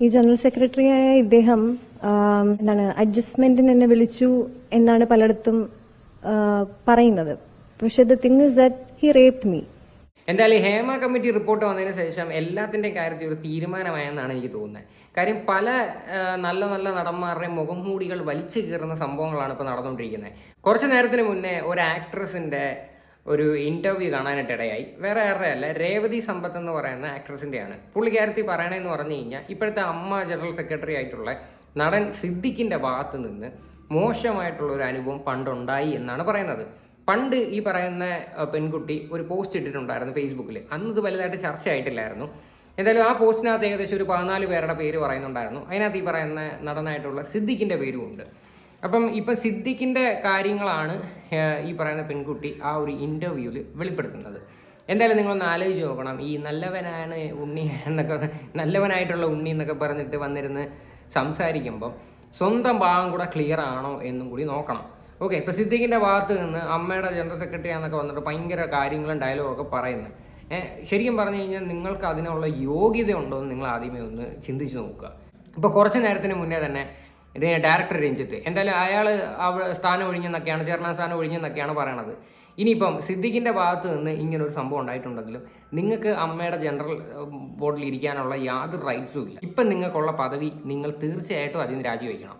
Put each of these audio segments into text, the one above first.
ഈ ജനറൽ സെക്രട്ടറിയായ ഇദ്ദേഹം എന്താണ് അഡ്ജസ്റ്റ്മെന്റിന് എന്നെ വിളിച്ചു എന്നാണ് പലയിടത്തും പറയുന്നത്. പക്ഷെ the thing is that he rape me. എന്തായാലും ഹേമ കമ്മിറ്റി റിപ്പോർട്ട് വന്നതിന് ശേഷം എല്ലാത്തിന്റെയും കാര്യത്തിൽ ഒരു തീരുമാനമായെന്നാണ് എനിക്ക് തോന്നുന്നത്. കാര്യം പല നല്ല നല്ല നല്ല നടന്മാരുടെയും മുഖംമൂടികൾ വലിച്ചു കീറുന്ന സംഭവങ്ങളാണ് ഇപ്പോൾ നടന്നുകൊണ്ടിരിക്കുന്നത്. കുറച്ച് നേരത്തിന് മുന്നേ ഒരു ആക്ട്രസിന്റെ ഒരു ഇന്റർവ്യൂ കാണാനായിട്ട് ഇടയായി വേറെ ആരുടെ അല്ല രേവതി സമ്പത്ത് എന്ന് പറയുന്ന ആക്ട്രസിന്റെയാണ് പുള്ളിക്കാരത്തി പറയണതെന്ന് പറഞ്ഞു കഴിഞ്ഞാൽ ഇപ്പോഴത്തെ അമ്മ ജനറൽ സെക്രട്ടറി ആയിട്ടുള്ള നടൻ സിദ്ദിഖിന്റെ ഭാഗത്ത് നിന്ന് മോശമായിട്ടുള്ള ഒരു അനുഭവം പണ്ടുണ്ടായി എന്നാണ് പറയുന്നത്. പണ്ട് ഈ പറയുന്ന പെൺകുട്ടി ഒരു പോസ്റ്റ് ഇട്ടിട്ടുണ്ടായിരുന്നു ഫേസ്ബുക്കിൽ അന്ന് ഇത് വലുതായിട്ട് ചർച്ചയായിട്ടില്ലായിരുന്നു. എന്തായാലും ആ പോസ്റ്റിനകത്ത് ഏകദേശം ഒരു പതിനാല് പേരുടെ പേര് പറയുന്നുണ്ടായിരുന്നു. അതിനകത്ത് ഈ പറയുന്ന നടനായിട്ടുള്ള സിദ്ദിഖിന്റെ പേരും ഉണ്ട്. അപ്പം ഇപ്പം സിദ്ദിഖിന്റെ കാര്യങ്ങളാണ് ഈ പറയുന്ന പെൺകുട്ടി ആ ഒരു ഇന്റർവ്യൂവിൽ വെളിപ്പെടുത്തുന്നത്. എന്തായാലും നിങ്ങളൊന്ന് ആലോചിച്ച് നോക്കണം. ഈ നല്ലവനാണ് ഉണ്ണി എന്നൊക്കെ നല്ലവനായിട്ടുള്ള ഉണ്ണി എന്നൊക്കെ പറഞ്ഞിട്ട് വന്നിരുന്ന് സംസാരിക്കുമ്പം സ്വന്തം ഭാഗം കൂടെ ക്ലിയർ ആണോ എന്നും കൂടി നോക്കണം. ഓക്കെ ഇപ്പം സിദ്ദിഖിന്റെ ഭാഗത്ത് നിന്ന് അമ്മയുടെ ജനറൽ സെക്രട്ടറി ആണെന്നൊക്കെ വന്നിട്ട് ഭയങ്കര കാര്യങ്ങളും ഡയലോഗും ഒക്കെ പറയുന്നത്. ശരിക്കും പറഞ്ഞു കഴിഞ്ഞാൽ നിങ്ങൾക്ക് അതിനുള്ള യോഗ്യത ഉണ്ടോ എന്ന് നിങ്ങൾ ആദ്യമേ ഒന്ന് ചിന്തിച്ച് നോക്കുക. ഇപ്പോൾ കുറച്ച് നേരത്തിന് മുന്നേ തന്നെ ഇത് ഡയറക്ടർ രഞ്ജിത്ത്. എന്തായാലും അയാൾ സ്ഥാനം ഒഴിഞ്ഞെന്നൊക്കെയാണ് ചെയർമാൻ സ്ഥാനം ഒഴിഞ്ഞെന്നൊക്കെയാണ് പറയണത്. ഇനിയിപ്പം സിദ്ദിഖിന്റെ ഭാഗത്ത് നിന്ന് ഇങ്ങനെ ഒരു സംഭവം ഉണ്ടായിട്ടുണ്ടെങ്കിലും നിങ്ങൾക്ക് അമ്മയുടെ ജനറൽ ബോർഡിൽ ഇരിക്കാനുള്ള യാതൊരു റൈറ്റ്സും ഇല്ല. ഇപ്പം നിങ്ങൾക്കുള്ള പദവി നിങ്ങൾ തീർച്ചയായിട്ടും അതിന് രാജിവെക്കണം.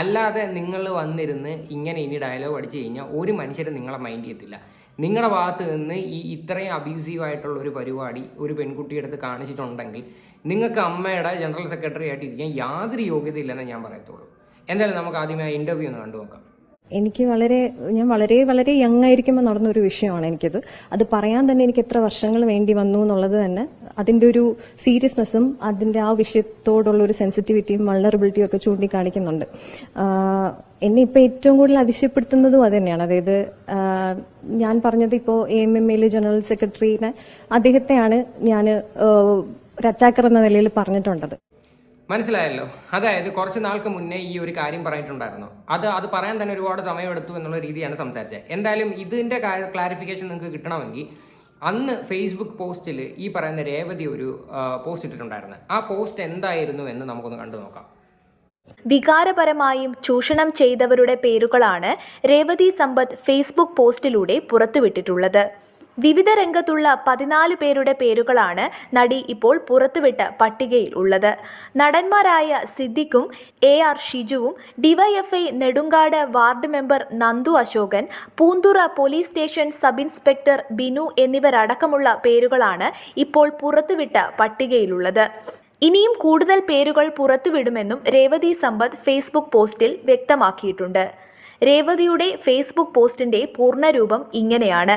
അല്ലാതെ നിങ്ങൾ വന്നിരുന്ന് ഇങ്ങനെ ഇനി ഡയലോഗ് അടിച്ചു കഴിഞ്ഞാൽ ഒരു മനുഷ്യരും നിങ്ങളെ മൈൻഡ് ചെയ്യത്തില്ല. നിങ്ങളുടെ ഭാഗത്ത് നിന്ന് ഈ ഇത്രയും അബ്യൂസീവ് ആയിട്ടുള്ള ഒരു പരിപാടി ഒരു പെൺകുട്ടിയുടെ അടുത്ത് കാണിച്ചിട്ടുണ്ടെങ്കിൽ നിങ്ങൾക്ക് അമ്മയുടെ ജനറൽ സെക്രട്ടറി ആയിട്ട് ഇരിക്കാൻ യാതൊരു യോഗ്യതയില്ലെന്ന് ഞാൻ പറയത്തുള്ളൂ. എന്തായാലും നമുക്ക് ആദ്യമേ ആ ഇന്റർവ്യൂ ഒന്ന് കണ്ടു നോക്കാം. എനിക്ക് വളരെ ഞാൻ വളരെ വളരെ യങ് ആയിരിക്കുമ്പോൾ നടന്ന ഒരു വിഷയമാണ് എനിക്കത്. അത് പറയാൻ തന്നെ എനിക്ക് എത്ര വർഷങ്ങൾ വേണ്ടി വന്നു എന്നുള്ളത് തന്നെ അതിന്റെ ഒരു സീരിയസ്നെസ്സും അതിന്റെ ആ വിഷയത്തോടുള്ള ഒരു സെൻസിറ്റിവിറ്റിയും വൾണറബിലിറ്റിയും ഒക്കെ ചൂണ്ടിക്കാണിക്കുന്നുണ്ട്. എന്നെ ഇപ്പോൾ ഏറ്റവും കൂടുതൽ അതിശയപ്പെടുത്തുന്നതും അത് തന്നെയാണ്. അതായത് ഞാൻ പറഞ്ഞത് ഇപ്പോൾ എ എം എം എയിലെ ജനറൽ സെക്രട്ടറിനെ അദ്ദേഹത്തെയാണ് ഞാൻ ഒരു അറ്റാക്കർ എന്ന നിലയിൽ പറഞ്ഞിട്ടുണ്ടത് മനസ്സിലായല്ലോ. അതായത് കുറച്ച് നാൾക്ക് മുന്നേ ഈ ഒരു കാര്യം പറഞ്ഞിട്ടുണ്ടായിരുന്നു. അത് അത് പറയാൻ തന്നെ ഒരുപാട് സമയമെടുത്തു എന്നുള്ള രീതിയാണ് സംസാരിച്ചത്. എന്തായാലും ഇതിന്റെ ക്ലാരിഫിക്കേഷൻ നിങ്ങൾക്ക് കിട്ടണമെങ്കിൽ അന്ന് ഫേസ്ബുക്ക് പോസ്റ്റിൽ ഈ പറയുന്ന രേവതി ഒരു പോസ്റ്റ് ഇട്ടിട്ടുണ്ടായിരുന്നു. ആ പോസ്റ്റ് എന്തായിരുന്നു എന്ന് നമുക്കൊന്ന് കണ്ടു നോക്കാം. വികാരപരമായും ചൂഷണം ചെയ്തവരുടെ പേരുകളാണ് രേവതി സമ്പത്ത് ഫേസ്ബുക്ക് പോസ്റ്റിലൂടെ പുറത്തുവിട്ടിട്ടുള്ളത്. വിവിധ രംഗത്തുള്ള പതിനാല് പേരുടെ പേരുകളാണ് നടി ഇപ്പോൾ പുറത്തുവിട്ട പട്ടികയിൽ ഉള്ളത്. നടന്മാരായ സിദ്ദിഖും A R ഷിജുവും DYFI Nedumkad ward member Nandu Ashokan Poonthura police station sub inspector Binu എന്നിവരടക്കമുള്ള പേരുകളാണ് ഇപ്പോൾ പുറത്തുവിട്ട പട്ടികയിലുള്ളത്. ഇനിയും കൂടുതൽ പേരുകൾ പുറത്തുവിടുമെന്നും രേവതി സമ്പത്ത് ഫേസ്ബുക്ക് പോസ്റ്റിൽ വ്യക്തമാക്കിയിട്ടുണ്ട്. രേവതിയുടെ ഫേസ്ബുക്ക് പോസ്റ്റിന്റെ പൂർണരൂപം ഇങ്ങനെയാണ്.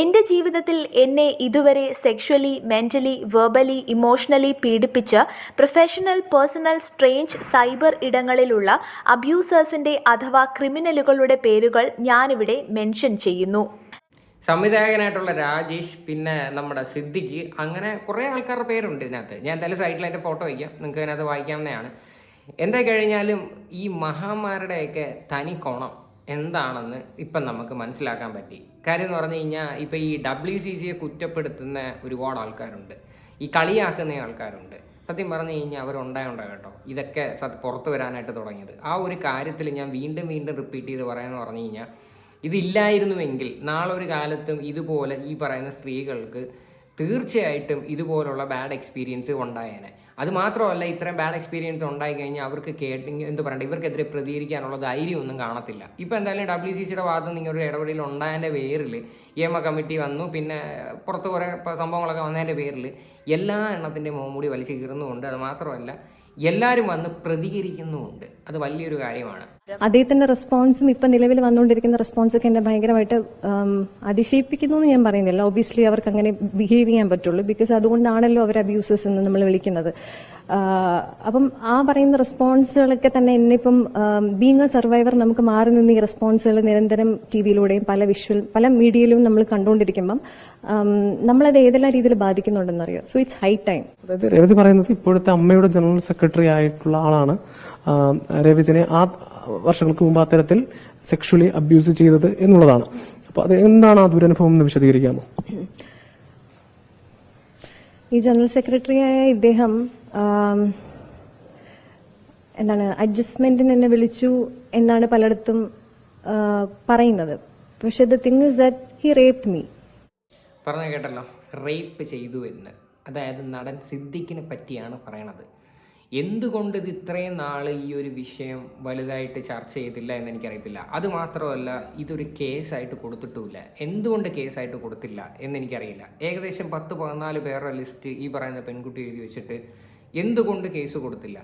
എന്റെ ജീവിതത്തിൽ എന്നെ ഇതുവരെ സെക്ഷലി മെന്റലി വെർബലി ഇമോഷണലി പീഡിപ്പിച്ച പ്രൊഫഷണൽ പേഴ്സണൽ സ്ട്രേഞ്ച് സൈബർ ഇടങ്ങളിലുള്ള അബ്യൂസേഴ്സിന്റെ അഥവാ ക്രിമിനലുകളുടെ പേരുകൾ ഞാനിവിടെ മെൻഷൻ ചെയ്യുന്നു. സംവിധായകനായിട്ടുള്ള രാജേഷ് പിന്നെ നമ്മുടെ സിദ്ദിഖ് അങ്ങനെ കുറേ ആൾക്കാരുടെ പേരുണ്ട് ഇതിനകത്ത്. ഞാൻ എന്തായാലും സൈഡിൽ അതിന്റെ ഫോട്ടോ വയ്ക്കാം. നിങ്ങൾക്ക് അതിനകത്ത് വായിക്കാവുന്നതാണ്. എന്താ കഴിഞ്ഞാലും ഈ മഹാന്മാരുടെയൊക്കെ തനി കോണം. എന്താണെന്ന് ഇപ്പം നമുക്ക് മനസ്സിലാക്കാൻ പറ്റി. കാര്യം എന്ന് പറഞ്ഞു കഴിഞ്ഞാൽ ഇപ്പം ഈ ഡബ്ല്യു സി സിയെ കുറ്റപ്പെടുത്തുന്ന ഒരുപാട് ആൾക്കാരുണ്ട്. ഈ കളിയാക്കുന്ന ആൾക്കാരുണ്ട്. സത്യം പറഞ്ഞു കഴിഞ്ഞാൽ അവരുണ്ടായുണ്ടോ കേട്ടോ. ഇതൊക്കെ സത്യം പുറത്ത് വരാനായിട്ട് തുടങ്ങിയത്. ആ ഒരു കാര്യത്തിൽ ഞാൻ വീണ്ടും വീണ്ടും റിപ്പീറ്റ് ചെയ്ത് പറയാമെന്ന് പറഞ്ഞു കഴിഞ്ഞാൽ ഇതില്ലായിരുന്നുവെങ്കിൽ നാളെ ഒരു കാലത്തും ഇതുപോലെ ഈ പറയുന്ന സ്ത്രീകൾക്ക് തീർച്ചയായിട്ടും ഇതുപോലുള്ള ബാഡ് എക്സ്പീരിയൻസ് ഉണ്ടായേനെ. അത് മാത്രമല്ല ഇത്രയും ബാഡ് എക്സ്പീരിയൻസ് ഉണ്ടായി കഴിഞ്ഞാൽ അവർക്ക് കേട്ട് എന്ത് പറയണ്ട? ഇവർക്കെതിരെ പ്രതികരിക്കാനുള്ള ധൈര്യമൊന്നും കാണത്തില്ല. ഇപ്പോൾ എന്തായാലും ഡബ്ല്യു സി സിയുടെ ഭാഗത്ത് നിങ്ങൾ ഒരു ഇടപെടൽ ഉണ്ടായതിന്റെ പേരിൽ എം എ കമ്മിറ്റി വന്നു. പിന്നെ പുറത്ത് കുറേ സംഭവങ്ങളൊക്കെ വന്നതിന്റെ പേരിൽ എല്ലാ എണ്ണത്തിന്റെ മുഖംമൂടി വലിച്ചു കീറുന്നുമുണ്ട്. അത് മാത്രമല്ല എല്ലാവരും വന്ന് പ്രതികരിക്കുന്നുമുണ്ട്. അത് വലിയൊരു കാര്യമാണ്. അദ്ദേഹത്തിന്റെ റെസ്പോൺസും ഇപ്പം നിലവിൽ വന്നുകൊണ്ടിരിക്കുന്ന റെസ്പോൺസൊക്കെ എന്നെ ഭയങ്കരമായിട്ട് അതിശയിപ്പിക്കുന്നു എന്ന് ഞാൻ പറയുന്നില്ല. ഒബിയസ്ലി അവർക്ക് അങ്ങനെ ബിഹേവ് ചെയ്യാൻ പറ്റുള്ളൂ. ബിക്കോസ് അതുകൊണ്ടാണല്ലോ അവർ അബ്യൂസസ് എന്ന് നമ്മൾ വിളിക്കുന്നത്. അപ്പം ആ പറയുന്ന റെസ്പോൺസുകളൊക്കെ തന്നെ എന്നിപ്പം ബീങ് എ സർവൈവർ നമുക്ക് മാറി നിന്ന് ഈ റെസ്പോൺസുകൾ നിരന്തരം ടി വിയിലൂടെയും പല വിഷ്വൽ പല മീഡിയയിലും നമ്മൾ കണ്ടുകൊണ്ടിരിക്കുമ്പം നമ്മളത് ഏതെല്ലാം രീതിയിൽ ബാധിക്കുന്നുണ്ടെന്ന് ബാധിക്കുന്നുണ്ടെന്നറിയോ? സോ ഇറ്റ്സ് ഹൈ ടൈം അതായത് രേവതി പറയുന്നത് ഇപ്പോഴത്തെ അമ്മയുടെ ജനറൽ സെക്രട്ടറി ആയിട്ടുള്ള ആളാണ്. രവിതിനെ ആ വർഷങ്ങൾക്ക് മുമ്പ് അത്തരത്തിൽ സെക്ഷലി അബ്യൂസ് ചെയ്തത് എന്നുള്ളതാണ്. അപ്പൊ അത് എന്താണ് ആ ദുരനുഭവം എന്ന് വിശദീകരിക്കാമോ? ഈ ജനറൽ സെക്രട്ടറിയായ ഇദ്ദേഹം എന്താണ് അഡ്ജസ്റ്റ്മെന്റിന് എന്നെ വിളിച്ചു എന്നാണ് പലയിടത്തും പറയുന്നത്. പക്ഷെ the thing is that he rape me പറഞ്ഞ കേട്ടല്ലോ റേപ്പ് ചെയ്തു എന്ന്. അതായത് നടൻ സിദ്ദിഖിനെ പറ്റിയാണ് പറയണത്. എന്തുകൊണ്ട് ഇത് ഇത്രയും നാൾ ഈ ഒരു വിഷയം വലുതായിട്ട് ചർച്ച ചെയ്തില്ല എന്ന് എനിക്കറിയത്തില്ല. അത് മാത്രമല്ല ഇതൊരു കേസായിട്ട് കൊടുത്തിട്ടുമില്ല. എന്തുകൊണ്ട് കേസായിട്ട് കൊടുത്തില്ല എന്ന് എനിക്കറിയില്ല. ഏകദേശം പത്ത് പതിനാല് പേരുടെ ലിസ്റ്റ് ഈ പറയുന്ന പെൺകുട്ടി എഴുതി വെച്ചിട്ട് എന്തുകൊണ്ട് കേസ് കൊടുത്തില്ല?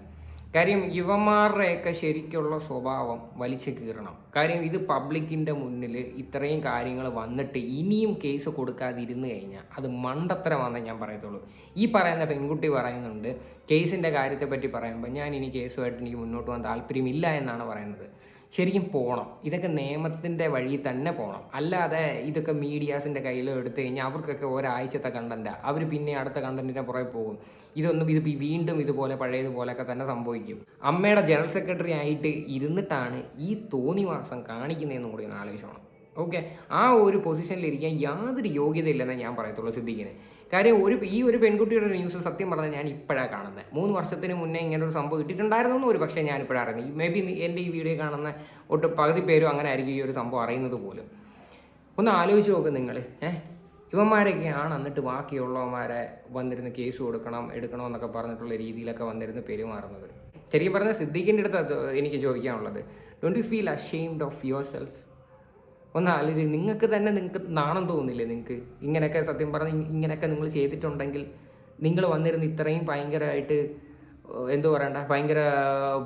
കാര്യം യുവന്മാരുടെയൊക്കെ ശരിക്കുള്ള സ്വഭാവം വലിച്ചു കീറണം. കാര്യം ഇത് പബ്ലിക്കിന്റെ മുന്നിൽ ഇത്രയും കാര്യങ്ങൾ വന്നിട്ട് ഇനിയും കേസ് കൊടുക്കാതിരുന്നു കഴിഞ്ഞാൽ അത് മണ്ടത്തരമാണെന്ന് ഞാൻ പറയത്തുള്ളൂ. ഈ പറയുന്ന പെൺകുട്ടി പറയുന്നുണ്ട് കേസിന്റെ കാര്യത്തെപ്പറ്റി പറയുമ്പോൾ ഞാൻ ഇനി കേസുമായിട്ട് എനിക്ക് മുന്നോട്ട് പോകാൻ താല്പര്യമില്ല എന്നാണ് പറയുന്നത്. ശരിക്കും പോകണം ഇതൊക്കെ നിയമത്തിന്റെ വഴി തന്നെ പോകണം അല്ലാതെ ഇതൊക്കെ മീഡിയാസിന്റെ കയ്യിൽ എടുത്തു കഴിഞ്ഞാൽ അവർക്കൊക്കെ ഒരാഴ്ചത്തെ കണ്ടന്റാണ് അവർ പിന്നെ അടുത്ത കണ്ടന്റിന്റെ പുറകെ പോകും. ഇതൊന്നും ഇത് വീണ്ടും ഇതുപോലെ പഴയതുപോലെയൊക്കെ തന്നെ സംഭവിക്കും. അമ്മയുടെ ജനറൽ സെക്രട്ടറി ആയിട്ട് ഇരുന്നിട്ടാണ് ഈ തോന്നിവാസം കാണിക്കുന്നതെന്ന് കൂടി ഒന്ന് ആലോചിച്ചോണം ഓക്കെ? ആ ഒരു പൊസിഷനിലിരിക്കാൻ യാതൊരു യോഗ്യതയില്ലെന്നേ ഞാൻ പറയത്തുള്ളൂ. സിദ്ദിഖിന് കാര്യം ഒരു ഈ ഒരു പെൺകുട്ടിയുടെ ന്യൂസ് സത്യം പറഞ്ഞാൽ ഞാൻ ഇപ്പോഴാണ് കാണുന്നത് മൂന്ന് വർഷത്തിന് മുന്നേ ഇങ്ങനെ ഒരു സംഭവം ഇട്ടിട്ടുണ്ടായിരുന്നു ഒരു പക്ഷേ ഞാൻ ഇപ്പോഴാണ് അറിയുന്നത് മേ ബി എന്റെ ഈ വീഡിയോ കാണുന്ന ഒട്ട് പകുതി പേരും അങ്ങനെ ആയിരിക്കും ഈ ഒരു സംഭവം അറിയുന്നത് പോലും. ഒന്ന് ആലോചിച്ച് നോക്ക് നിങ്ങൾ ഏഹ് ഇവന്മാരൊക്കെയാണ് എന്നിട്ട് ബാക്കിയുള്ളവന്മാരെ വന്നിരുന്ന് കേസ് കൊടുക്കണം എടുക്കണം എന്നൊക്കെ പറഞ്ഞിട്ടുള്ള രീതിയിലൊക്കെ വന്നിരുന്ന് പെരുമാറുന്നത്. ശരിക്കും പറഞ്ഞാൽ സിദ്ദീഖിന്റെ അടുത്ത് എനിക്ക് ചോദിക്കാനുള്ളത്. Don't you feel ashamed of yourself ഒന്ന് ആലോചിച്ച് നിങ്ങൾക്ക് തന്നെ നിങ്ങൾക്ക് നാണം തോന്നില്ലേ നിങ്ങൾക്ക്? ഇങ്ങനെയൊക്കെ സത്യം പറഞ്ഞ് ഇങ്ങനെയൊക്കെ നിങ്ങൾ ചെയ്തിട്ടുണ്ടെങ്കിൽ നിങ്ങൾ വന്നിരുന്ന് ഇത്രയും ഭയങ്കരമായിട്ട് എന്തോ പറയണ്ട ഭയങ്കര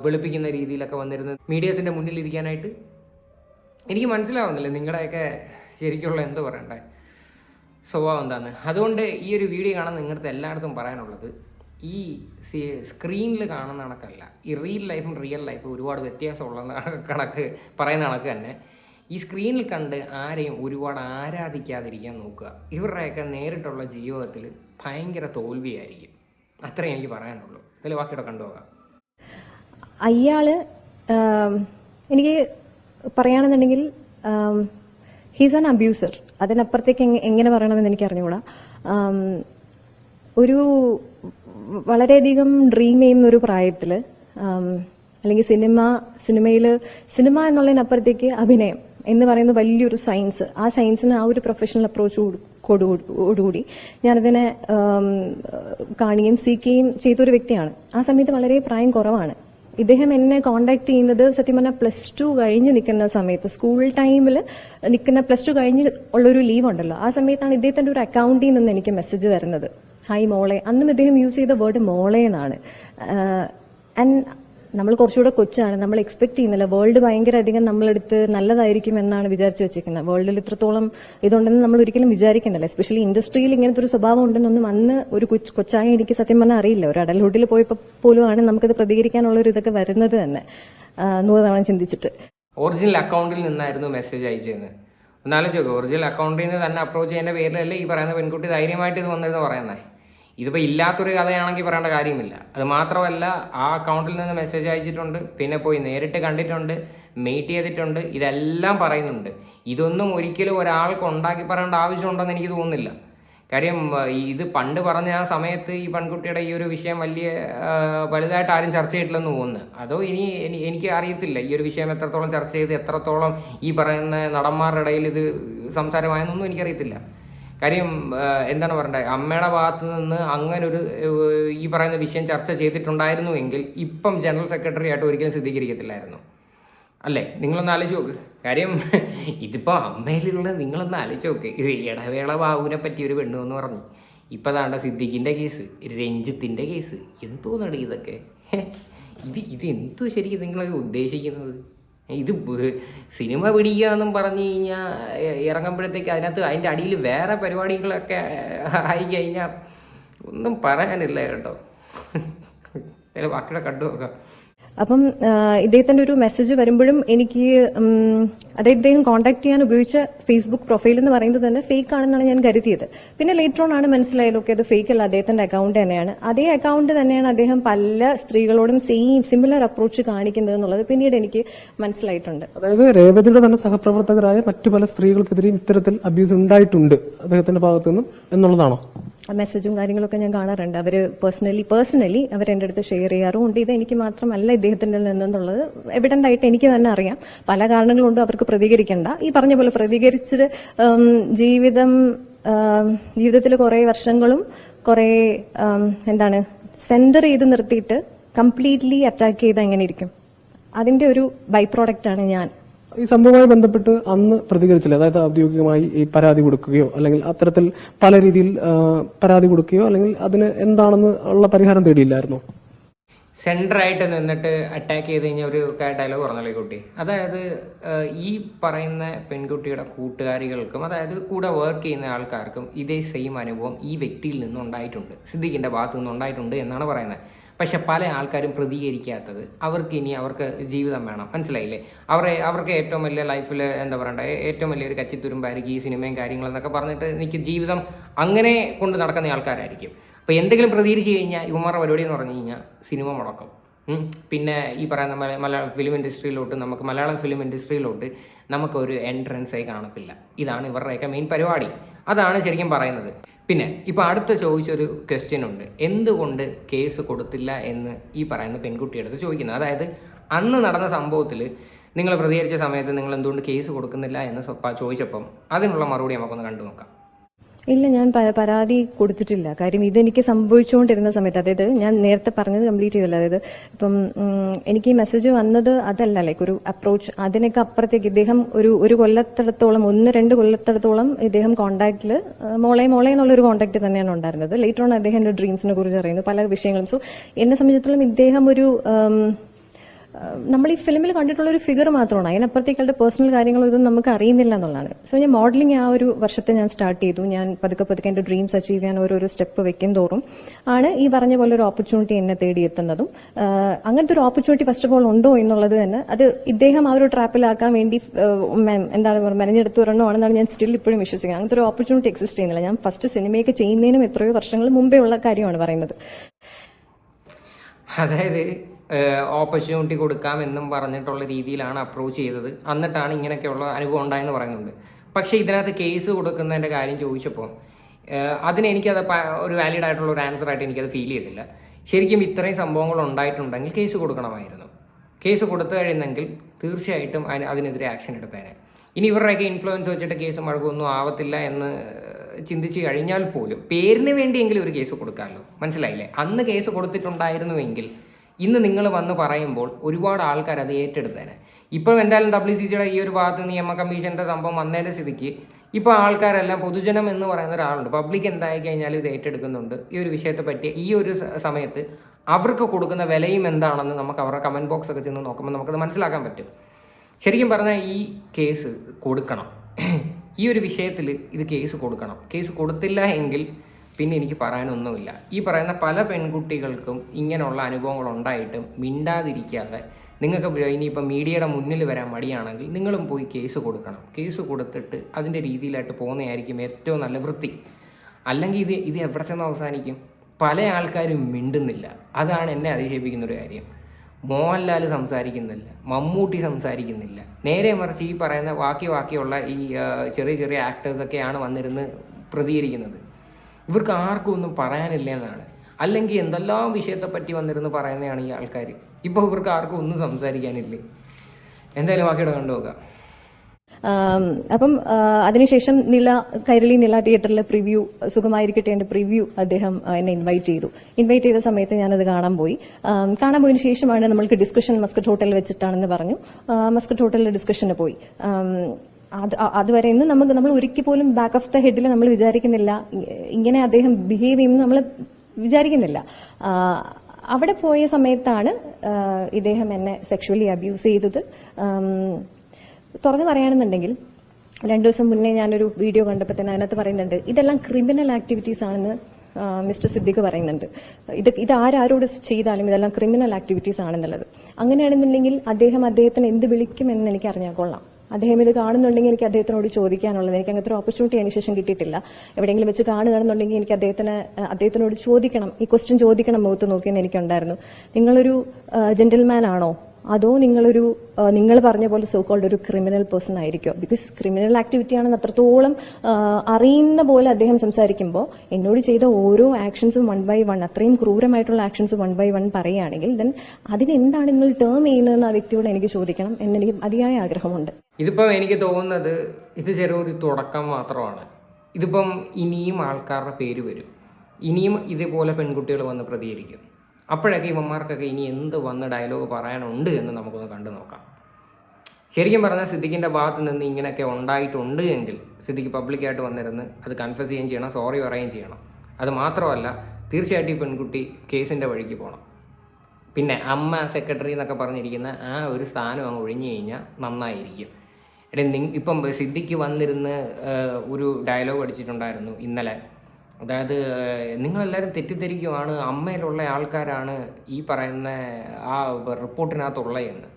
വെളുപ്പിക്കുന്ന രീതിയിലൊക്കെ വന്നിരുന്ന് മീഡിയസിന്റെ മുന്നിൽ ഇരിക്കാനായിട്ട്? എനിക്ക് മനസ്സിലാവുന്നില്ല നിങ്ങളുടെയൊക്കെ ശരിക്കുള്ള എന്തോ പറയണ്ടേ സ്വഭാവം എന്താണ് അതുകൊണ്ട് ഈ ഒരു വീഡിയോ കാണാൻ നിങ്ങളുടെ എല്ലായിടത്തും പറയാനുള്ളത് ഈ സ്ക്രീനിൽ കാണുന്ന കണക്കല്ല ഈ റിയൽ ലൈഫും റിയൽ ലൈഫും ഒരുപാട് വ്യത്യാസമുള്ള കണക്ക് പറയുന്ന കണക്ക് തന്നെ. ഈ സ്ക്രീനിൽ കണ്ട് ആരെയും ഒരുപാട് ആരാധിക്കാതിരിക്കാൻ നോക്കുക. ഇവരുടെയൊക്കെ നേരിട്ടുള്ള ജീവിതത്തിൽ ഭയങ്കര തോൽവിയായിരിക്കും. അത്രേ എനിക്ക് പറയാനുള്ളൂ. ഇതിൽ ബാക്കിയുടെ കണ്ടുപോകാം. അയാൾ എനിക്ക് പറയുകയാണെന്നുണ്ടെങ്കിൽ ഹീസ് ആൻ അബ്യൂസർ അതിനപ്പുറത്തേക്ക് എങ്ങ- എങ്ങനെ പറയണമെന്ന് എനിക്ക് അറിഞ്ഞുകൂടാ ഒരു വളരെയധികം ഡ്രീം ചെയ്യുന്ന ഒരു പ്രായത്തിൽ അല്ലെങ്കിൽ സിനിമ സിനിമയിൽ സിനിമ എന്നുള്ളതിനപ്പുറത്തേക്ക് അഭിനയം. എന്ന് പറയുന്ന വലിയൊരു സയൻസ് ആ സയൻസിന് ആ ഒരു പ്രൊഫഷണൽ അപ്രോച്ച് കൊടുകൂടി ഞാനതിനെ കാണുകയും സീക്കുകയും ചെയ്തൊരു വ്യക്തിയാണ്. ആ സമയത്ത് വളരെ പ്രായം കുറവാണ്. ഇദ്ദേഹം എന്നെ കോണ്ടാക്ട് ചെയ്യുന്നത് സത്യം പറഞ്ഞാൽ പ്ലസ് ടു കഴിഞ്ഞ് നിൽക്കുന്ന സമയത്ത്. സ്കൂൾ ടൈമിൽ നിൽക്കുന്ന പ്ലസ് ടു കഴിഞ്ഞ് ഉള്ളൊരു ലീവ് ഉണ്ടല്ലോ. ആ സമയത്താണ് ഇദ്ദേഹത്തിന്റെ ഒരു അക്കൗണ്ടിൽ നിന്ന് എനിക്ക് മെസ്സേജ് വരുന്നത്. ഹായ് മോളെ. അന്നും ഇദ്ദേഹം യൂസ് ചെയ്ത വേർഡ് മോളെ എന്നാണ്. ആൻഡ് നമ്മൾ കുറച്ചുകൂടെ കൊച്ചാണ്. നമ്മൾ എക്സ്പെക്ട് ചെയ്യുന്നില്ല. വേൾഡ് ഭയങ്കര അധികം നമ്മളെടുത്ത് നല്ലതായിരിക്കും എന്നാണ് വിചാരിച്ചു വെച്ചിരിക്കുന്നത്. വേൾഡിൽ ഇത്രത്തോളം ഇതുണ്ടെന്ന് നമ്മൾ ഒരിക്കലും വിചാരിക്കുന്നില്ല. എസ്പെഷ്യലി ഇൻഡസ്ട്രിയിൽ ഇങ്ങനത്തെ ഒരു സ്വഭാവം ഉണ്ടെന്നൊന്നും അന്ന് ഒരു കൊച്ചു കൊച്ചായ എനിക്ക് സത്യം പറഞ്ഞാൽ അറിയില്ല. ഒരു അഡൽഹുഡിൽ പോയപ്പോൾ പോലുമാണ് നമുക്കത് പ്രതികരിക്കാനുള്ള ഒരു ഇതൊക്കെ വരുന്നത് തന്നെ. നൂറ് തവണ ചിന്തിച്ചിട്ട്. ഒറിജിനൽ അക്കൗണ്ടിൽ നിന്നായിരുന്നു മെസ്സേജ് അയച്ചിരുന്നത് ഒന്നാലോചിച്ച് നോക്കുക ഒറിജിനൽ അക്കൗണ്ടിൽ നിന്ന് തന്നെ അപ്രോച്ച് ചെയ്യുന്ന പേരിലല്ലേ ഈ പറയുന്ന പെൺകുട്ടി ധൈര്യമായിട്ട് ഇത് വന്നിരുന്നു പറയുന്നത് ഇതിപ്പോൾ ഇല്ലാത്തൊരു കഥയാണെങ്കിൽ പറയേണ്ട കാര്യമില്ല. അത് മാത്രമല്ല ആ അക്കൗണ്ടിൽ നിന്ന് മെസ്സേജ് അയച്ചിട്ടുണ്ട് പിന്നെ പോയി നേരിട്ട് കണ്ടിട്ടുണ്ട് മീറ്റ് ചെയ്തിട്ടുണ്ട് ഇതെല്ലാം പറയുന്നുണ്ട്. ഇതൊന്നും ഒരിക്കലും ഒരാൾക്ക് ഉണ്ടാക്കി പറയേണ്ട ആവശ്യമുണ്ടെന്ന് എനിക്ക് തോന്നുന്നില്ല. കാര്യം ഇത് പണ്ട് പറഞ്ഞ ആ സമയത്ത് ഈ പെൺകുട്ടിയുടെ ഈ ഒരു വിഷയം വലിയ വലുതായിട്ട് ആരും ചർച്ച ചെയ്തിട്ടില്ലെന്ന് തോന്നുന്നു. അതോ ഇനി എനിക്ക് അറിയത്തില്ല ഈ ഒരു വിഷയം എത്രത്തോളം ചർച്ച ചെയ്ത് എത്രത്തോളം ഈ പറയുന്ന നടന്മാരുടെ ഇടയിൽ ഇത് സംസാരമായെന്നൊന്നും എനിക്കറിയത്തില്ല. കാര്യം എന്താണ് പറയേണ്ടത് അമ്മയുടെ ഭാഗത്ത് നിന്ന് അങ്ങനൊരു ഈ പറയുന്ന വിഷയം ചർച്ച ചെയ്തിട്ടുണ്ടായിരുന്നു എങ്കിൽ ഇപ്പം ജനറൽ സെക്രട്ടറി ആയിട്ട് ഒരിക്കലും സ്ഥിരീകരിക്കത്തില്ലായിരുന്നു അല്ലേ? നിങ്ങളൊന്ന് ആലോചിച്ച് നോക്ക്. കാര്യം ഇതിപ്പോൾ അമ്മയിലുള്ള നിങ്ങളൊന്ന് ആലോചിച്ച് നോക്ക്. ഇത് ഇടവേള ബാബുവിനെ പറ്റി ഒരു പെണ്ണു എന്ന് പറഞ്ഞു. ഇപ്പം താണ്ട സിദ്ദിഖിന്റെ കേസ് രഞ്ജിത്തിന്റെ കേസ് എന്തോന്നാണ് ഇതൊക്കെ? ഇത് ഇത് എന്തോ ശരിക്കും നിങ്ങൾ ഉദ്ദേശിക്കുന്നത്? ഇത് സിനിമ പിടിക്കുക എന്നും പറഞ്ഞു കഴിഞ്ഞാൽ ഇറങ്ങുമ്പോഴത്തേക്ക് അതിനകത്ത് അതിന്റെ അടിയിൽ വേറെ പരിപാടികളൊക്കെ ആയി കഴിഞ്ഞാൽ ഒന്നും പറയാനില്ല കേട്ടോ. ചില ബാക്കിയുടെ കണ്ടു നോക്കാം. അപ്പം ഇദ്ദേഹത്തിന്റെ ഒരു മെസ്സേജ് വരുമ്പോഴും എനിക്ക് അതായത് ഇദ്ദേഹം കോൺടാക്ട് ചെയ്യാൻ ഉപയോഗിച്ച ഫേസ്ബുക്ക് പ്രൊഫൈൽ എന്ന് പറയുന്നത് തന്നെ ഫേക്ക് ആണെന്നാണ് ഞാൻ കരുതിയത്. പിന്നെ ലേറ്റർ ഓൺ ആണ് മനസ്സിലായത് ഓക്കെ അത് ഫേക്ക് അല്ല അദ്ദേഹത്തിന്റെ അക്കൗണ്ട് തന്നെയാണ്. അതേ അക്കൗണ്ട് തന്നെയാണ് അദ്ദേഹം പല സ്ത്രീകളോടും സെയിം സിമിലർ അപ്രോച്ച് കാണിക്കുന്നത് എന്നുള്ളത് പിന്നീട് എനിക്ക് മനസ്സിലായിട്ടുണ്ട്. അതായത് രേവതിയുടെ തന്നെ സഹപ്രവർത്തകരായ മറ്റു പല സ്ത്രീകൾക്കെതിരെയും ഇത്തരത്തിൽ അബ്യൂസ് ഉണ്ടായിട്ടുണ്ട് അദ്ദേഹത്തിന്റെ ഭാഗത്തു നിന്നും എന്നുള്ളതാണോ? മെസ്സേജും കാര്യങ്ങളൊക്കെ ഞാൻ കാണാറുണ്ട്. അവർ പേഴ്സണലി പേഴ്സണലി അവർ എന്റെ അടുത്ത് ഷെയർ ചെയ്യാറുമുണ്ട്. ഇത് എനിക്ക് മാത്രമല്ല ഇദ്ദേഹത്തിന്റെ നിന്നെന്നുള്ളത് എവിഡന്റ് ആയിട്ട് എനിക്ക് തന്നെ അറിയാം. പല കാരണങ്ങളുണ്ട് അവർക്ക് പ്രതികരിക്കേണ്ട. ഈ പറഞ്ഞ പോലെ പ്രതികരിച്ചിട്ട് ജീവിതം ജീവിതത്തിൽ കുറേ വർഷങ്ങളും കുറേ എന്താണ് സെന്റർ ചെയ്ത് നിർത്തിയിട്ട് കംപ്ലീറ്റ്ലി അറ്റാക്ക് ചെയ്ത് എങ്ങനെ ഇരിക്കും? അതിന്റെ ഒരു ബൈ പ്രോഡക്റ്റാണ് ഞാൻ. ഈ സംഭവവുമായി ബന്ധപ്പെട്ട് അന്ന് പ്രതികരിച്ചില്ല. അതായത് ഔദ്യോഗികമായി ഈ പരാതി കൊടുക്കുകയോ അല്ലെങ്കിൽ അത്തരത്തിൽ പല രീതിയിൽ പരാതി കൊടുക്കുകയോ അല്ലെങ്കിൽ അതിന് എന്താണെന്ന് ഉള്ള പരിഹാരം തേടിയില്ലായിരുന്നോ? സെന്ററായിട്ട് നിന്നിട്ട് അറ്റാക്ക് ചെയ്ത് കഴിഞ്ഞാൽ ഒരു ഡയലോഗ് പറഞ്ഞല്ലേ കുട്ടി? അതായത് ഈ പറയുന്ന പെൺകുട്ടിയുടെ കൂട്ടുകാരികൾക്കും അതായത് കൂടെ വർക്ക് ചെയ്യുന്ന ആൾക്കാർക്കും ഇതേ സെയിം അനുഭവം ഈ വ്യക്തിയിൽ നിന്നുണ്ടായിട്ടുണ്ട്. സിദ്ദിഖിന്റെ ഭാഗത്തു നിന്നുണ്ടായിട്ടുണ്ട് എന്നാണ് പറയുന്നത്. പക്ഷെ പല ആൾക്കാരും പ്രതികരിക്കാത്തത് അവർക്ക് ഇനി അവർക്ക് ജീവിതം വേണം. മനസ്സിലായില്ലേ? അവരെ അവർക്ക് ഏറ്റവും വലിയ ലൈഫിൽ എന്താ പറയണ്ടേ? ഏറ്റവും വലിയൊരു കച്ചിത്തുരുമ്പായിരിക്കും ഈ സിനിമയും കാര്യങ്ങളെന്നൊക്കെ പറഞ്ഞിട്ട് എനിക്ക് ജീവിതം അങ്ങനെ കൊണ്ട് നടക്കുന്ന ആൾക്കാരായിരിക്കും. അപ്പോൾ എന്തെങ്കിലും പ്രതികരിച്ച് കഴിഞ്ഞാൽ ഇവന്മാരുടെ പരിപാടി എന്ന് പറഞ്ഞു കഴിഞ്ഞാൽ സിനിമ മുടക്കും. പിന്നെ ഈ പറയുന്ന മല മലയാളം ഫിലിം ഇൻഡസ്ട്രിയിലോട്ട് നമുക്ക് മലയാളം ഫിലിം ഇൻഡസ്ട്രിയിലോട്ട് നമുക്കൊരു എൻട്രൻസ് ആയി കാണത്തില്ല. ഇതാണ് ഇവരുടെയൊക്കെ മെയിൻ പരിപാടി. അതാണ് ശരിക്കും പറയുന്നത്. പിന്നെ ഇപ്പോൾ അടുത്ത ചോദിച്ചൊരു ക്വസ്റ്റ്യൻ ഉണ്ട്. എന്തുകൊണ്ട് കേസ് കൊടുത്തില്ല എന്ന് ഈ പറയുന്ന പെൺകുട്ടിയുടെ അടുത്ത് ചോദിക്കുന്നു. അതായത് അന്ന് നടന്ന സംഭവത്തിൽ നിങ്ങൾ പ്രതികരിച്ച സമയത്ത് നിങ്ങൾ എന്തുകൊണ്ട് കേസ് കൊടുക്കുന്നില്ല എന്ന് ചോദിച്ചപ്പം അതിനുള്ള മറുപടി നമുക്കൊന്ന് കണ്ടു നോക്കാം ഇല്ല ഞാൻ പരാതി കൊടുത്തിട്ടില്ല. കാര്യം ഇതെനിക്ക് സംഭവിച്ചുകൊണ്ടിരുന്ന സമയത്ത് അതായത് ഞാൻ നേരത്തെ പറഞ്ഞത് കംപ്ലീറ്റ് ചെയ്തില്ല. അതായത് ഇപ്പം എനിക്ക് ഈ മെസ്സേജ് വന്നത് അതല്ല. ലൈക്ക് ഒരു അപ്രോച്ച് അതിനൊക്കെ അപ്പുറത്തേക്ക് ഇദ്ദേഹം ഒരു ഒരു കൊല്ലത്തിടത്തോളം ഒന്ന് രണ്ട് കൊല്ലത്തിടത്തോളം ഇദ്ദേഹം കോണ്ടാക്റ്റിൽ മോളെ മോളെ എന്നുള്ളൊരു കോണ്ടാക്ട് തന്നെയാണ് ഉണ്ടായിരുന്നത്. ലേറ്റർ ഓൺ അദ്ദേഹം എന്റെ ഡ്രീംസിനെ കുറിച്ച് അറിയുന്നു പല വിഷയങ്ങളും. സോ എന്നെ സംബന്ധിച്ചിടത്തോളം ഇദ്ദേഹം ഒരു നമ്മൾ ഈ ഫിലിമിൽ കണ്ടിട്ടുള്ള ഒരു ഫിഗർ മാത്രമാണ്. അതിനപ്പുറത്തേക്കുള്ള പേഴ്സണൽ കാര്യങ്ങളും ഇതൊന്നും നമുക്ക് അറിയുന്നില്ല എന്നുള്ളതാണ്. സോ ഞാൻ മോഡലിംഗ് ആ ഒരു വർഷത്തെ ഞാൻ സ്റ്റാർട്ട് ചെയ്തു. ഞാൻ പതുക്കെ പതുക്കെ എന്റെ ഡ്രീംസ് അച്ചീവ് ചെയ്യാൻ ഓരോരോ സ്റ്റെപ്പ് വെക്കും തോറും ആണ് ഈ പറഞ്ഞ പോലെ ഒരു ഓപ്പർച്യൂണിറ്റി എന്നെ തേടിയെത്തുന്നതും അങ്ങനത്തെ ഒരു ഓപ്പർച്യൂണിറ്റി ഫസ്റ്റ് ഓഫ് ഓൾ ഉണ്ടോ എന്നുള്ളത് തന്നെ അത് ഇദ്ദേഹം ആ ഒരു ട്രാപ്പിലാക്കാൻ വേണ്ടി എന്താണ് മെനഞ്ഞെടുത്ത് ആണെന്നാണ് ഞാൻ സ്റ്റിൽ ഇപ്പോഴും വിശ്വസിക്കുന്നത്. അങ്ങനത്തെ ഒരു ഓപ്പർച്യൂണിറ്റി എക്സിസ്റ്റ് ചെയ്യുന്നില്ല. ഞാൻ ഫസ്റ്റ് സിനിമയൊക്കെ ചെയ്യുന്നതിനും എത്രയോ വർഷങ്ങൾ മുമ്പേ ഉള്ള കാര്യമാണ് പറയുന്നത്. അതായത് ഓപ്പർച്യൂണിറ്റി കൊടുക്കാം എന്നും പറഞ്ഞിട്ടുള്ള രീതിയിലാണ് അപ്രോച്ച് ചെയ്തത്. എന്നിട്ടാണ് ഇങ്ങനെയൊക്കെയുള്ള അനുഭവം ഉണ്ടായെന്ന് പറയുന്നുണ്ട്. പക്ഷേ ഇതിനകത്ത് കേസ് കൊടുക്കുന്നതിന്റെ കാര്യം ചോദിച്ചപ്പോൾ അതിന് എനിക്കത് ഒരു വാലിഡ് ആയിട്ടുള്ള ഒരു ആൻസർ ആയിട്ട് എനിക്കത് ഫീൽ ചെയ്തില്ല. ശരിക്കും ഇത്രയും സംഭവങ്ങൾ ഉണ്ടായിട്ടുണ്ടെങ്കിൽ കേസ് കൊടുക്കണമായിരുന്നു. കേസ് കൊടുത്തു കഴിയുന്നെങ്കിൽ തീർച്ചയായിട്ടും അതിന് അതിനെതിരെ ആക്ഷൻ എടുത്തേനെ. ഇനി ഇവരുടെയൊക്കെ ഇൻഫ്ലുവൻസ് വെച്ചിട്ട് കേസ് മഴകൊന്നും ആവത്തില്ല എന്ന് ചിന്തിച്ച് കഴിഞ്ഞാൽ പോലും പേരിന് വേണ്ടിയെങ്കിലും ഒരു കേസ് കൊടുക്കാമല്ലോ. മനസ്സിലായില്ലേ? അന്ന് കേസ് കൊടുത്തിട്ടുണ്ടായിരുന്നുവെങ്കിൽ ഇന്ന് നിങ്ങൾ വന്ന് പറയുമ്പോൾ ഒരുപാട് ആൾക്കാർ അത് ഏറ്റെടുത്തേനെ. ഇപ്പോൾ എന്തായാലും ഡബ്ല്യു സി സിയുടെ ഈ ഒരു ഭാഗത്ത് നിയമ കമ്മീഷന്റെ സംഭവം വന്നതിന്റെ സ്ഥിതിക്ക് ഇപ്പോൾ ആൾക്കാരെല്ലാം പൊതുജനം എന്ന് പറയുന്ന ഒരാളുണ്ട്. പബ്ലിക് എന്തായി കഴിഞ്ഞാലും ഇത് ഏറ്റെടുക്കുന്നുണ്ട്. ഈ ഒരു വിഷയത്തെ പറ്റി ഈ ഒരു സമയത്ത് അവർക്ക് കൊടുക്കുന്ന വിലയും എന്താണെന്ന് നമുക്ക് അവരുടെ കമന്റ് ബോക്സ് ഒക്കെ ചെന്ന് നോക്കുമ്പോൾ നമുക്കത് മനസ്സിലാക്കാൻ പറ്റും. ശരിക്കും പറഞ്ഞാൽ ഈ കേസ് കൊടുക്കണം. ഈ ഒരു വിഷയത്തിൽ ഇത് കേസ് കൊടുക്കണം. കേസ് കൊടുത്തില്ല എങ്കിൽ പിന്നെ എനിക്ക് പറയാനൊന്നുമില്ല. ഈ പറയുന്ന പല പെൺകുട്ടികൾക്കും ഇങ്ങനെയുള്ള അനുഭവങ്ങൾ ഉണ്ടായിട്ടും മിണ്ടാതിരിക്കാതെ നിങ്ങൾക്ക് ഇനിയിപ്പോൾ മീഡിയയുടെ മുന്നിൽ വരാൻ മടിയാണെങ്കിൽ നിങ്ങളും പോയി കേസ് കൊടുക്കണം. കേസ് കൊടുത്തിട്ട് അതിന്റെ രീതിയിലായിട്ട് പോകുന്നതായിരിക്കും ഏറ്റവും നല്ല വൃത്തി. അല്ലെങ്കിൽ ഇത് ഇത് എവിടെ ചെന്ന് അവസാനിക്കും? പല ആൾക്കാരും മിണ്ടുന്നില്ല. അതാണ് എന്നെ അതിശയിപ്പിക്കുന്ന ഒരു കാര്യം. മോഹൻലാൽ സംസാരിക്കുന്നില്ല. മമ്മൂട്ടി സംസാരിക്കുന്നില്ല. നേരെ മറിച്ച് ഈ പറയുന്ന ബാക്കി ബാക്കിയുള്ള ഈ ചെറിയ ചെറിയ ആക്ടേഴ്സൊക്കെയാണ് വന്നിരുന്ന് പ്രതികരിക്കുന്നത്. ഇവർക്ക് ആർക്കും ഒന്നും പറയാനില്ല എന്നാണ്. അല്ലെങ്കിൽ എന്തെല്ലാം വിഷയത്തെപ്പറ്റി വന്നിരുന്ന് പറയുന്നതാണ് ഈ ആൾക്കാർ ഇപ്പോൾ ഇവർക്ക് ആർക്കും ഒന്നും സംസാരിക്കാനില്ലേ. എന്തായാലും ബാക്കിയുടെ കണ്ടു നോക്കാം. അപ്പം അതിനുശേഷം നില കൈരളി നില തിയേറ്ററിലെ പ്രിവ്യൂ സുഖമായിരിക്കട്ടെ എന്റെ പ്രിവ്യൂ അദ്ദേഹം എന്നെ ഇൻവൈറ്റ് ചെയ്തു. ഇൻവൈറ്റ് ചെയ്ത സമയത്ത് ഞാനത് കാണാൻ പോയി. കാണാൻ പോയതിനു ശേഷമാണ് നമ്മൾക്ക് ഡിസ്കഷൻ മസ്കറ്റ് ഹോട്ടലിൽ വെച്ചിട്ടാണെന്ന് പറഞ്ഞു. മസ്കറ്റ് ഹോട്ടലിൽ ഡിസ്കഷന് പോയി. അത് അതുവരെ ഇന്ന് നമുക്ക് നമ്മൾ ഒരിക്കൽ പോലും ബാക്ക് ഓഫ് ദ ഹെഡിൽ നമ്മൾ വിചാരിക്കുന്നില്ല. ഇങ്ങനെ അദ്ദേഹം ബിഹേവ് ചെയ്യുന്നു നമ്മൾ വിചാരിക്കുന്നില്ല. അവിടെ പോയ സമയത്താണ് ഇദ്ദേഹം എന്നെ സെക്ഷുവലി അബ്യൂസ് ചെയ്തത്. തുറന്നു പറയുകയാണെന്നുണ്ടെങ്കിൽ രണ്ടു ദിവസം മുന്നേ ഞാനൊരു വീഡിയോ കണ്ടപ്പോൾ തന്നെ അതിനകത്ത് പറയുന്നുണ്ട് ഇതെല്ലാം ക്രിമിനൽ ആക്ടിവിറ്റീസ് ആണെന്ന് മിസ്റ്റർ സിദ്ദിഖ് പറയുന്നുണ്ട്. ഇത് ഇത് ആരാരോട് ചെയ്താലും ഇതെല്ലാം ക്രിമിനൽ ആക്ടിവിറ്റീസ് ആണെന്നുള്ളത്. അങ്ങനെയാണെന്നുണ്ടെങ്കിൽ അദ്ദേഹം അദ്ദേഹത്തിന് എന്ത് വിളിക്കുമെന്ന് എനിക്ക് അറിഞ്ഞാൽ കൊള്ളാം. അദ്ദേഹം ഇത് കാണുന്നുണ്ടെങ്കിൽ എനിക്ക് അദ്ദേഹത്തിനോട് ചോദിക്കാനുള്ളത്. എനിക്ക് അങ്ങനത്തെ ഒരു ഓപ്പർച്യൂണിറ്റി അതിന് ശേഷം കിട്ടിയിട്ടില്ല. എവിടെയെങ്കിലും വെച്ച് കാണുകയാണെന്നുണ്ടെങ്കിൽ എനിക്ക് അദ്ദേഹത്തിന് അദ്ദേഹത്തിനോട് ചോദിക്കണം. ഈ ക്വസ്റ്റ്യൻ ചോദിക്കണം മുഖത്ത് നോക്കിയെന്ന് എനിക്കുണ്ടായിരുന്നു. നിങ്ങളൊരു ജെന്റിൽമാൻ ആണോ? അതോ നിങ്ങളൊരു നിങ്ങൾ പറഞ്ഞ പോലെ സോ കോൾഡ് ഒരു ക്രിമിനൽ പേഴ്സൺ ആയിരിക്കോ? ബിക്കോസ് ക്രിമിനൽ ആക്ടിവിറ്റി ആണെന്ന് അത്രത്തോളം അറിയുന്ന പോലെ അദ്ദേഹം സംസാരിക്കുമ്പോൾ എന്നോട് ചെയ്ത ഓരോ ആക്ഷൻസും വൺ ബൈ വൺ അത്രയും ക്രൂരമായിട്ടുള്ള ആക്ഷൻസ് വൺ ബൈ വൺ പറയുകയാണെങ്കിൽ ദെൻ അതിനെന്താണ് നിങ്ങൾ ടേം ചെയ്യുന്നതെന്ന് ആ വ്യക്തിയോട് എനിക്ക് ചോദിക്കണം എന്നെനിക്ക് അതിയായ ആഗ്രഹമുണ്ട്. ഇതിപ്പം എനിക്ക് തോന്നുന്നത് ഇത് ചെറിയൊരു തുടക്കം മാത്രമാണ്. ഇതിപ്പം ഇനിയും ആൾക്കാരുടെ പേര് വരും. ഇനിയും ഇതേപോലെ പെൺകുട്ടികൾ വന്ന് പ്രതികരിക്കും. അപ്പോഴൊക്കെ ഇവന്മാർക്കൊക്കെ ഇനി എന്ത് വന്ന് ഡയലോഗ് പറയാനുണ്ട് എന്ന് നമുക്കൊന്ന് കണ്ടു നോക്കാം. ശരിക്കും പറഞ്ഞാൽ സിദ്ദിഖിന്റെ ഭാഗത്ത് നിന്ന് ഇങ്ങനെയൊക്കെ ഉണ്ടായിട്ടുണ്ട് എങ്കിൽ സിദ്ദിഖ് പബ്ലിക്കായിട്ട് വന്നിരുന്ന് അത് കൺഫ്യസ് ചെയ്യുകയും ചെയ്യണം സോറി പറയുകയും ചെയ്യണം. അത് മാത്രമല്ല തീർച്ചയായിട്ടും ഈ പെൺകുട്ടി കേസിന്റെ വഴിക്ക് പോകണം പിന്നെ അമ്മ സെക്രട്ടറി എന്നൊക്കെ പറഞ്ഞിരിക്കുന്ന ആ ഒരു സ്ഥാനം അങ്ങ് ഒഴിഞ്ഞു കഴിഞ്ഞാൽ നന്നായിരിക്കും. ഇപ്പം സിദ്ദിഖ് വന്നിരുന്ന് ഒരു ഡയലോഗ് അടിച്ചിട്ടുണ്ടായിരുന്നു ഇന്നലെ. അതായത് നിങ്ങളെല്ലാവരും തെറ്റിദ്ധരിക്കുവാണ് അമ്മയിലുള്ള ആൾക്കാരാണ് ഈ പറയുന്ന ആ റിപ്പോർട്ടിനകത്തുള്ളതെന്ന്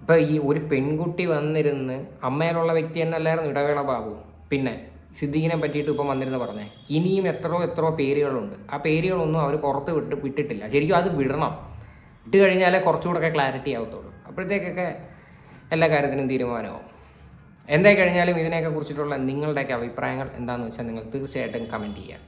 ഇപ്പം ഈ ഒരു പെൺകുട്ടി വന്നിരുന്ന് അമ്മയിലുള്ള വ്യക്തി തന്നെ അല്ലായിരുന്നു ഇടവേള ബാബു. പിന്നെ സിദ്ദീഖിനെ പറ്റിയിട്ട് ഇപ്പം വന്നിരുന്ന് പറഞ്ഞേ. ഇനിയും എത്രയോ എത്രയോ പേരുകളുണ്ട്. ആ പേരുകളൊന്നും അവർ പുറത്ത് വിട്ട് വിട്ടിട്ടില്ല. ശരിക്കും അത് വിടണം. ഇട്ട് കഴിഞ്ഞാലേ കുറച്ചുകൂടെ ക്ലാരിറ്റി ആവത്തുള്ളൂ. അപ്പോഴത്തേക്കൊക്കെ എല്ലാ കാര്യത്തിനും തീരുമാനമാവും. എന്തായി കഴിഞ്ഞാലും ഇതിനെയൊക്കെ കുറിച്ചിട്ടുള്ള നിങ്ങളുടെയൊക്കെ അഭിപ്രായങ്ങൾ എന്താണെന്ന് വെച്ചാൽ നിങ്ങൾ തീർച്ചയായിട്ടും കമന്റ് ചെയ്യുക.